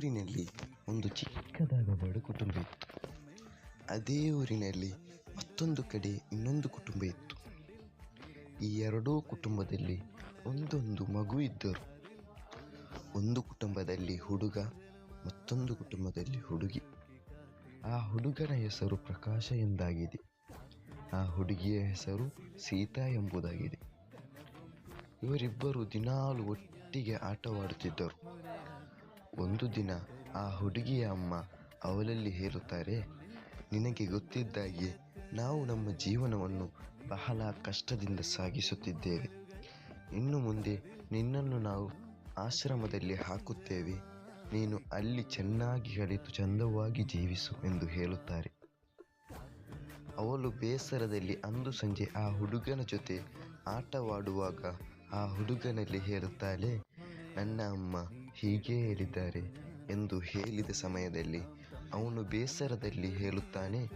ಊರಿನಲ್ಲಿ ಒಂದು ಚಿಕ್ಕದಾದ ಬಡ ಕುಟುಂಬ ಇತ್ತು. ಅದೇ ಊರಿನಲ್ಲಿ ಮತ್ತೊಂದು ಕಡೆ ಇನ್ನೊಂದು ಕುಟುಂಬ ಇತ್ತು. ಈ ಎರಡೂ ಕುಟುಂಬದಲ್ಲಿ ಒಂದೊಂದು ಮಗು ಇದ್ದರು. ಒಂದು ಕುಟುಂಬದಲ್ಲಿ ಹುಡುಗ, ಮತ್ತೊಂದು ಕುಟುಂಬದಲ್ಲಿ ಹುಡುಗಿ. ಆ ಹುಡುಗನ ಹೆಸರು ಪ್ರಕಾಶ ಎಂದಾಗಿದೆ. ಆ ಹುಡುಗಿಯ ಹೆಸರು ಸೀತಾ ಎಂಬುದಾಗಿದೆ. ಇವರಿಬ್ಬರು ದಿನಾಲು ಒಟ್ಟಿಗೆ ಆಟವಾಡುತ್ತಿದ್ದರು. ಒಂದು ದಿನ ಆ ಹುಡುಗಿಯ ಅಮ್ಮ ಅವಳಲ್ಲಿ ಹೇಳುತ್ತಾರೆ, ನಿನಗೆ ಗೊತ್ತಿದ್ದಾಗೆ ನಾವು ನಮ್ಮ ಜೀವನವನ್ನು ಬಹಳ ಕಷ್ಟದಿಂದ ಸಾಗಿಸುತ್ತಿದ್ದೇವೆ. ಇನ್ನು ಮುಂದೆ ನಿನ್ನನ್ನು ನಾವು ಆಶ್ರಮದಲ್ಲಿ ಹಾಕುತ್ತೇವೆ. ನೀನು ಅಲ್ಲಿ ಚೆನ್ನಾಗಿ ಕಲಿತು ಚಂದವಾಗಿ ಜೀವಿಸು ಎಂದು ಹೇಳುತ್ತಾರೆ. ಅವಳು ಬೇಸರದಲ್ಲಿ ಅಂದು ಸಂಜೆ ಆ ಹುಡುಗನ ಜೊತೆ ಆಟವಾಡುವಾಗ ಆ ಹುಡುಗನಲ್ಲಿ ಹೇಳುತ್ತಾಳೆ, ನನ್ನ ಅಮ್ಮ ಹೀಗೆ ಹೇಳಿದ್ದಾರೆ ಎಂದು ಹೇಳಿದ ಸಮಯದಲ್ಲಿ ಅವನು ಬೇಸರದಲ್ಲಿ ಹೇಳುತ್ತಾನೆ,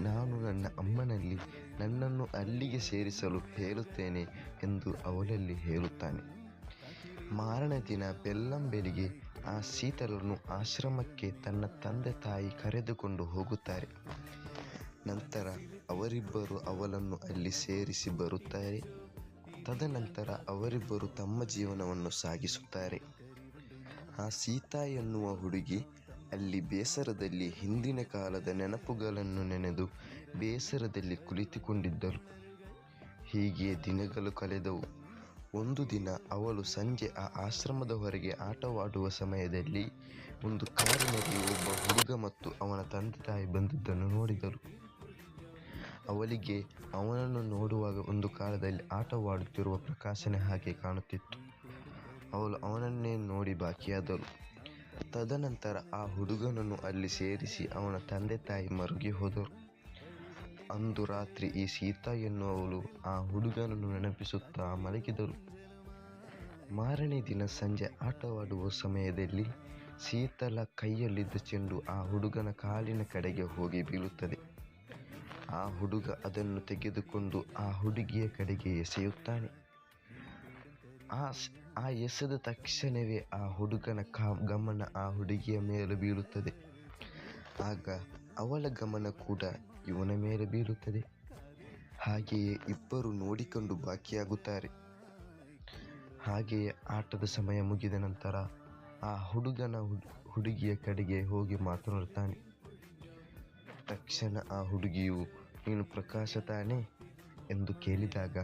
ನಾನು ನನ್ನ ಅಮ್ಮನಲ್ಲಿ ನನ್ನನ್ನು ಅಲ್ಲಿಗೆ ಸೇರಿಸಲು ಹೇಳುತ್ತೇನೆ ಎಂದು ಅವಳಲ್ಲಿ ಹೇಳುತ್ತಾನೆ. ಮಾರನೆ ದಿನ ಬೆಳ್ಳಂಬೆಳಿಗ್ಗೆ ಆ ಶೀತಲನ್ನು ಆಶ್ರಮಕ್ಕೆ ತನ್ನ ತಂದೆ ತಾಯಿ ಕರೆದುಕೊಂಡು ಹೋಗುತ್ತಾರೆ. ನಂತರ ಅವರಿಬ್ಬರು ಅವಳನ್ನು ಅಲ್ಲಿ ಸೇರಿಸಿ ಬರುತ್ತಾರೆ. ತದನಂತರ ಅವರಿಬ್ಬರು ತಮ್ಮ ಜೀವನವನ್ನು ಸಾಗಿಸುತ್ತಾರೆ. ಆ ಸೀತಾ ಎನ್ನುವ ಹುಡುಗಿ ಅಲ್ಲಿ ಬೇಸರದಲ್ಲಿ ಹಿಂದಿನ ಕಾಲದ ನೆನಪುಗಳನ್ನು ನೆನೆದು ಬೇಸರದಲ್ಲಿ ಕುಳಿತುಕೊಂಡಿದ್ದಳು. ಹೀಗೆ ದಿನಗಳು ಕಳೆದವು. ಒಂದು ದಿನ ಅವಳು ಸಂಜೆ ಆ ಆಶ್ರಮದ ಹೊರಗೆ ಆಟವಾಡುವ ಸಮಯದಲ್ಲಿ ಒಂದು ಕಾರಿನಲ್ಲಿ ಒಬ್ಬ ಹುಡುಗ ಮತ್ತು ಅವನ ತಂದೆ ತಾಯಿ ಬಂದಿದ್ದನ್ನು ನೋಡಿದರು ಅವಳಿಗೆ ಅವನನ್ನು ನೋಡುವಾಗ ಒಂದು ಕಾಲದಲ್ಲಿ ಆಟವಾಡುತ್ತಿರುವ ಪ್ರಕಾಶನ ಹಾಗೆ ಕಾಣುತ್ತಿತ್ತು. ಅವಳು ಅವನನ್ನೇ ನೋಡಿ ಬಾಕಿಯಾದಳು. ತದನಂತರ ಆ ಹುಡುಗನನ್ನು ಅಲ್ಲಿ ಸೇರಿಸಿ ಅವನ ತಂದೆ ತಾಯಿ ಮರುಗಿ ಹೋದರು. ಅಂದು ರಾತ್ರಿ ಈ ಸೀತಾ ಎನ್ನುವವಳು ಆ ಹುಡುಗನನ್ನು ನೆನಪಿಸುತ್ತಾ ಮಲಗಿದರು ಮಾರನೇ ದಿನ ಸಂಜೆ ಆಟವಾಡುವ ಸಮಯದಲ್ಲಿ ಸೀತಲ ಕೈಯಲ್ಲಿದ್ದ ಚೆಂಡು ಆ ಹುಡುಗನ ಕಾಲಿನ ಕಡೆಗೆ ಹೋಗಿ ಬೀಳುತ್ತದೆ. ಆ ಹುಡುಗ ಅದನ್ನು ತೆಗೆದುಕೊಂಡು ಆ ಹುಡುಗಿಯ ಕಡೆಗೆ ಎಸೆಯುತ್ತಾನೆ. ಆ ಆ ಎಸೆದ ತಕ್ಷಣವೇ ಆ ಹುಡುಗನ ಕಾ, ಗಮನ ಆ ಹುಡುಗಿಯ ಮೇಲೆ ಬೀಳುತ್ತದೆ. ಆಗ ಅವಳ ಗಮನ ಕೂಡ ಇವನ ಮೇಲೆ ಬೀಳುತ್ತದೆ. ಹಾಗೆಯೇ ಇಬ್ಬರು ನೋಡಿಕೊಂಡು ಬಾಕಿಯಾಗುತ್ತಾರೆ. ಹಾಗೆಯೇ ಆಟದ ಸಮಯ ಮುಗಿದ ನಂತರ ಆ ಹುಡುಗನ ಹುಡ್- ಹುಡುಗಿಯ ಕಡೆಗೆ ಹೋಗಿ ಮಾತನಾಡುತ್ತಾನೆ. ತಕ್ಷಣ ಆ ಹುಡುಗಿಯು, ನೀನು ಪ್ರಕಾಶ ತಾನೆ? ಎಂದು ಕೇಳಿದಾಗ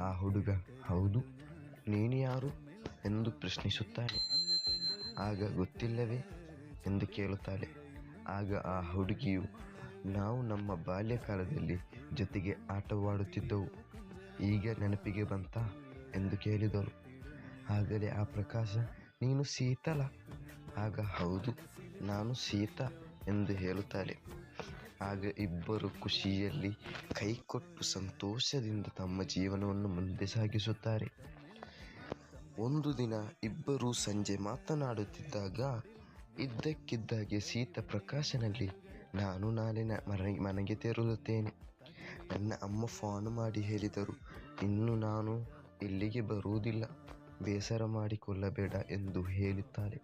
ಆ ಹುಡುಗ, ಹೌದು. ನೀನು ಯಾರು ಎಂದು ಪ್ರಶ್ನಿಸುತ್ತಾನೆ ಆಗ ಗೊತ್ತಿಲ್ಲವೇ ಎಂದು ಕೇಳುತ್ತಾಳೆ. ಆಗ ಆ ಹುಡುಗಿಯು, ನಾವು ನಮ್ಮ ಬಾಲ್ಯಕಾಲದಲ್ಲಿ ಜೊತೆಗೆ ಆಟವಾಡುತ್ತಿದ್ದೆವು. ಈಗ ನೆನಪಿಗೆ ಬಂತ ಎಂದು ಕೇಳಿದರು ಆಗಲೇ ಆ ಪ್ರಕಾಶ, ನೀನು ಸೀತಲ ಆಗ ಹೌದು, ನಾನು ಸೀತ ಎಂದು ಹೇಳುತ್ತಾಳೆ. ಆಗ ಇಬ್ಬರು ಖುಷಿಯಲ್ಲಿ ಕೈಕೊಟ್ಟು ಸಂತೋಷದಿಂದ ತಮ್ಮ ಜೀವನವನ್ನು ಮುಂದೆ ಸಾಗಿಸುತ್ತಾರೆ. ಒಂದು ದಿನ ಇಬ್ಬರೂ ಸಂಜೆ ಮಾತನಾಡುತ್ತಿದ್ದಾಗ ಇದ್ದಕ್ಕಿದ್ದಾಗೆ ಸೀತ ಪ್ರಕಾಶನಲ್ಲಿ, ನಾನು ನಾಳೆ ಮನೆ ಮನೆಗೆ ತೆರಳುತ್ತೇನೆ. ನನ್ನ ಅಮ್ಮ ಫೋನ್ ಮಾಡಿ ಹೇಳಿದರು. ಇನ್ನು ನಾನು ಇಲ್ಲಿಗೆ ಬರುವುದಿಲ್ಲ. ಬೇಸರ ಮಾಡಿಕೊಳ್ಳಬೇಡ ಎಂದು ಹೇಳುತ್ತಾರೆ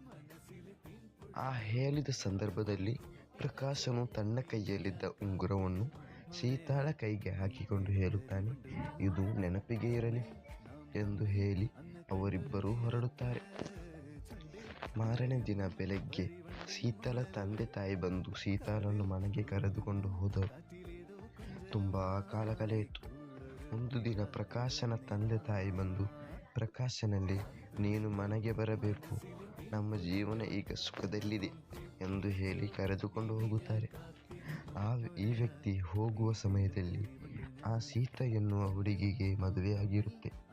ಆ ಹೇಳಿದ ಸಂದರ್ಭದಲ್ಲಿ ಪ್ರಕಾಶನು ತನ್ನ ಕೈಯಲ್ಲಿದ್ದ ಉಂಗುರವನ್ನು ಸೀತಾಳ ಕೈಗೆ ಹಾಕಿಕೊಂಡು ಹೇಳುತ್ತಾನೆ, ಇದು ನೆನಪಿಗೆ ಇರಲಿ. ಎಂದು ಹೇಳಿ ಅವರಿಬ್ಬರೂ ಹೊರಡುತ್ತಾರೆ. ಮಾರನೇ ದಿನ ಬೆಳಗ್ಗೆ ಸೀತಲ ತಂದೆ ತಾಯಿ ಬಂದು ಸೀತಾಳನ್ನು ಮನೆಗೆ ಕರೆದುಕೊಂಡು ಹೋದರು. ತುಂಬ ಕಾಲ ಕಳೆಯಿತು. ಒಂದು ದಿನ ಪ್ರಕಾಶನ ತಂದೆ ತಾಯಿ ಬಂದು, ಪ್ರಕಾಶನಲ್ಲಿ ನೀನು ಮನೆಗೆ ಬರಬೇಕು. ನಮ್ಮ ಜೀವನ ಈಗ ಸುಖದಲ್ಲಿದೆ ಎಂದು ಹೇಳಿ ಕರೆದುಕೊಂಡು ಹೋಗುತ್ತಾರೆ. ಆ ಈ ವ್ಯಕ್ತಿ ಹೋಗುವ ಸಮಯದಲ್ಲಿ ಆ ಸೀತಾ ಎನ್ನುವ ಹುಡುಗಿಗೆ ಮದುವೆಯಾಗಿರುತ್ತೆ.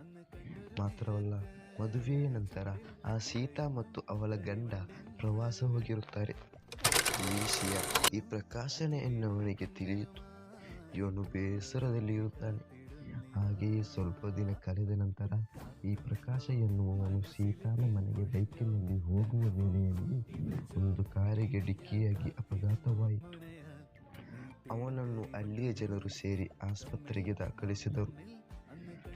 ಮಾತ್ರವಲ್ಲ, ಮದುವೆಯ ನಂತರ ಆ ಸೀತಾ ಮತ್ತು ಅವಳ ಗಂಡ ಪ್ರವಾಸ ಹೋಗಿರುತ್ತಾರೆ. ಈ ವಿಷಯ ಈ ಪ್ರಕಾಶನ ಎನ್ನುವನಿಗೆ ತಿಳಿಯಿತು. ಇವನು ಬೇಸರದಲ್ಲಿ ಇರುತ್ತಾನೆ. ಹಾಗೆಯೇ ಸ್ವಲ್ಪ ದಿನ ಕಳೆದ ನಂತರ ಈ ಪ್ರಕಾಶ ಎನ್ನುವವನು ಸೀತಾನ ಮನೆಗೆ ಬೈಕಿನಲ್ಲಿ ಹೋಗುವ ವೇಳೆಯಲ್ಲಿ ಒಂದು ಕಾರಿಗೆ ಡಿಕ್ಕಿಯಾಗಿ ಅಪಘಾತವಾಯಿತು. ಅವನನ್ನು ಅಲ್ಲಿಯ ಜನರು ಸೇರಿ ಆಸ್ಪತ್ರೆಗೆ ದಾಖಲಿಸಿದರು.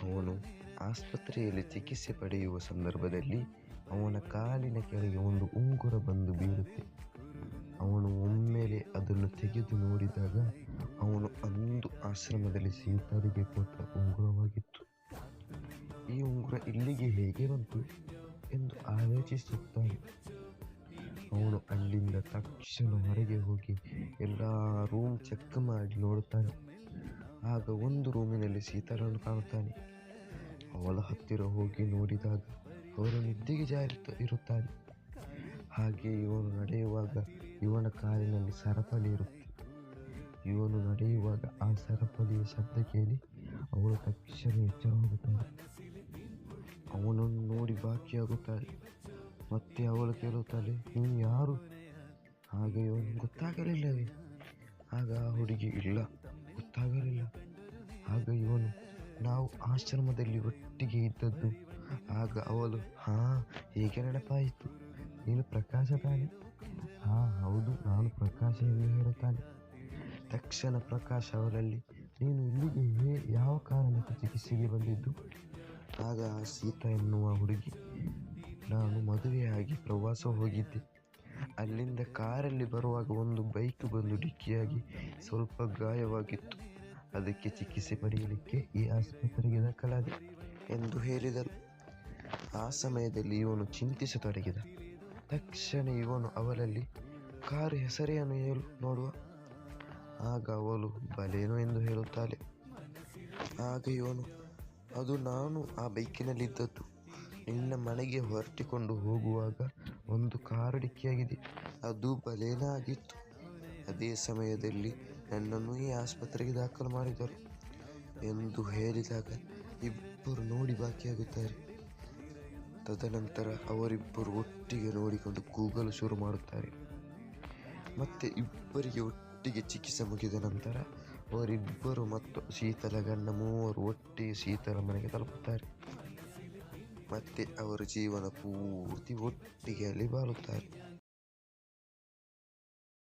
ಅವನು ಆಸ್ಪತ್ರೆಯಲ್ಲಿ ಚಿಕಿತ್ಸೆ ಪಡೆಯುವ ಸಂದರ್ಭದಲ್ಲಿ ಅವನ ಕಾಲಿನ ಕೆಳಗೆ ಒಂದು ಉಂಗುರ ಬಂದು ಬೀಳುತ್ತೆ. ಅವನು ಒಮ್ಮೆಲೆ ಅದನ್ನು ತೆಗೆದು ನೋಡಿದಾಗ ಅವನು ಅಂದು ಆಶ್ರಮದಲ್ಲಿ ಸೀತಾರಿಗೆ ಕೊಟ್ಟ ಉಂಗುರವಾಗಿತ್ತು. ಈ ಉಂಗುರ ಇಲ್ಲಿಗೆ ಹೇಗೆ ಬಂತು ಎಂದು ಆಲೋಚಿಸುತ್ತಾನೆ. ಅವನು ಅಲ್ಲಿಂದ ತಕ್ಷಣ ಹೊರಗೆ ಹೋಗಿ ಎಲ್ಲ ರೂಮ್ ಚೆಕ್ ಮಾಡಿ ನೋಡುತ್ತಾನೆ. ಆಗ ಒಂದು ರೂಮಿನಲ್ಲಿ ಸೀತಾರನ್ನು ಕಾಣುತ್ತಾನೆ. ಅವಳ ಹತ್ತಿರ ಹೋಗಿ ನೋಡಿದಾಗ ಅವರು ನಿದ್ದೆಗೆ ಜಾರಿ ಇರುತ್ತಾನೆ. ಹಾಗೆ ಇವನು ನಡೆಯುವಾಗ ಇವನ ಕಾಲಿನಲ್ಲಿ ಸರಪಳಿ ಇರುತ್ತೆ. ಇವನು ನಡೆಯುವಾಗ ಆ ಸರಪಳಿಯ ಶಬ್ದ ಕೇಳಿ ಅವಳು ತಕ್ಷಣ ಎಚ್ಚರ ಅವನನ್ನು ನೋಡಿ ಬಾಕಿಯಾಗುತ್ತಾಳೆ. ಮತ್ತೆ ಅವಳು ಕೇಳುತ್ತಾಳೆ, ನೀನು ಯಾರು? ಆಗ ಇವನು ಗೊತ್ತಾಗಲಿಲ್ಲವೇ. ಆಗ ಆ ಹುಡುಗಿ, ಇಲ್ಲ, ಗೊತ್ತಾಗಲಿಲ್ಲ. ಆಗ ಇವನು ನಾವು ಆಶ್ರಮದಲ್ಲಿ ಒಟ್ಟಿಗೆ ಇದ್ದದ್ದು. ಆಗ ಅವಳು, ಹಾ, ಹೇಗೆ ನೆನಪಾಯಿತು ನೀನು ಪ್ರಕಾಶ ತಾನೆ ಹಾ, ಹೌದು, ನಾನು ಪ್ರಕಾಶ ಎಂದು ಹೇಳುತ್ತಾನೆ. ತಕ್ಷಣ ಪ್ರಕಾಶ ಅವರಲ್ಲಿ, ನೀನು ಇಲ್ಲಿಗೆ ಹೇ, ಯಾವ ಕಾರಣಕ್ಕೆ ಚಿಕಿತ್ಸೆಗೆ ಬಂದಿದ್ದು? ಆಗ ಆ ಸೀತಾ ಎನ್ನುವ ಹುಡುಗಿ, ನಾನು ಮದುವೆಯಾಗಿ ಪ್ರವಾಸ ಹೋಗಿದ್ದೆ. ಅಲ್ಲಿಂದ ಕಾರಲ್ಲಿ ಬರುವಾಗ ಒಂದು ಬೈಕ್ ಬಂದು ಡಿಕ್ಕಿಯಾಗಿ ಸ್ವಲ್ಪ ಗಾಯವಾಗಿತ್ತು. ಅದಕ್ಕೆ ಚಿಕಿತ್ಸೆ ಪಡೆಯಲಿಕ್ಕೆ ಈ ಆಸ್ಪತ್ರೆಗೆ ದಾಖಲಾದೆ ಎಂದು ಹೇಳಿದರು. ಆ ಸಮಯದಲ್ಲಿ ಇವನು ಚಿಂತಿಸತೊಡಗಿದ. ತಕ್ಷಣ ಇವನು ಅವಳಲ್ಲಿ ಕಾರು ಹೆಸರೆಯನ್ನು ಹೇಳು ನೋಡುವ. ಆಗ ಅವಳು ಬಲೇನು ಎಂದು ಹೇಳುತ್ತಾಳೆ. ಆಗ ಇವನು, ಅದು ನಾನು ಆ ಬೈಕಿನಲ್ಲಿದ್ದದ್ದು. ನಿನ್ನ ಮನೆಗೆ ಹೊರಟಿಕೊಂಡು ಹೋಗುವಾಗ ಒಂದು ಕಾರು ಡಿಕ್ಕಿಯಾಗಿದೆ ಅದು ಬಲೇನ ಆಗಿತ್ತು ಅದೇ ಸಮಯದಲ್ಲಿ ನನ್ನನ್ನು ಈ ಆಸ್ಪತ್ರೆಗೆ ದಾಖಲು ಮಾಡಿದರು ಎಂದು ಹೇಳಿದಾಗ ಇಬ್ಬರು ನೋಡಿ ಬಾಕಿಯಾಗುತ್ತಾರೆ. ತದನಂತರ ಅವರಿಬ್ಬರು ಒಟ್ಟಿಗೆ ನೋಡಿಕೊಂಡು ಕೂಗಲು ಶುರು ಮಾಡುತ್ತಾರೆ. ಮತ್ತೆ ಇಬ್ಬರಿಗೆ ಒಟ್ಟಿಗೆ ಚಿಕಿತ್ಸೆ ಮುಗಿದ ನಂತರ ಅವರಿಬ್ಬರು ಮತ್ತು ಶೀತಲ ಗಂಡ ಮೂವರು ಒಟ್ಟಿಗೆ ಶೀತಲ ಮನೆಗೆ ತಲುಪುತ್ತಾರೆ. ಮತ್ತೆ ಅವರ ಜೀವನ ಪೂರ್ತಿ ಒಟ್ಟಿಗೆ ಅಲ್ಲಿ ಬಾಳುತ್ತಾರೆ.